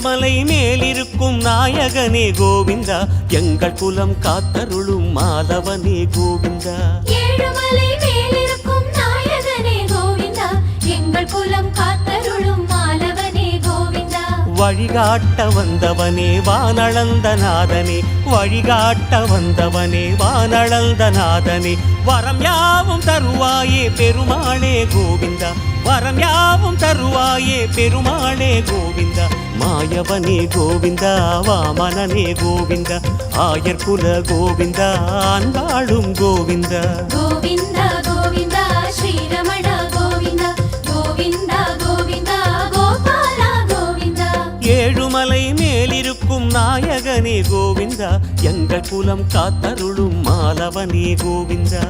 ஏழுமலை மேலிருக்கும் நாயகனே கோவிந்தா எங்கள் குலம் காத்தருளும் மாதவனே கோவிந்தா. வழிகாட்ட வந்தவனே வானளந்த நாதனே வழிகாட்ட வந்தவனே வானளந்த நாதனே வரம் யாவும் தருவாயே பெருமாளே கோவிந்தா வரம் யாவும் தருவாயே பெருமாளே கோவிந்தா. மாயவனே கோவிந்தா வாமனனே கோவிந்தா ஆயர் குல கோவிந்தா அன்பாளும் கோவிந்தா. கோவிந்தா கோவிந்தா ஸ்ரீரமண கோவிந்தா கோவிந்தா கோவிந்தா கோபாலா கோவிந்தா. ஏழுமலை மேலிருக்கும் நாயகனே கோவிந்தா எங்கள் குலம் காத்தருளும் மாலவனே கோவிந்தா.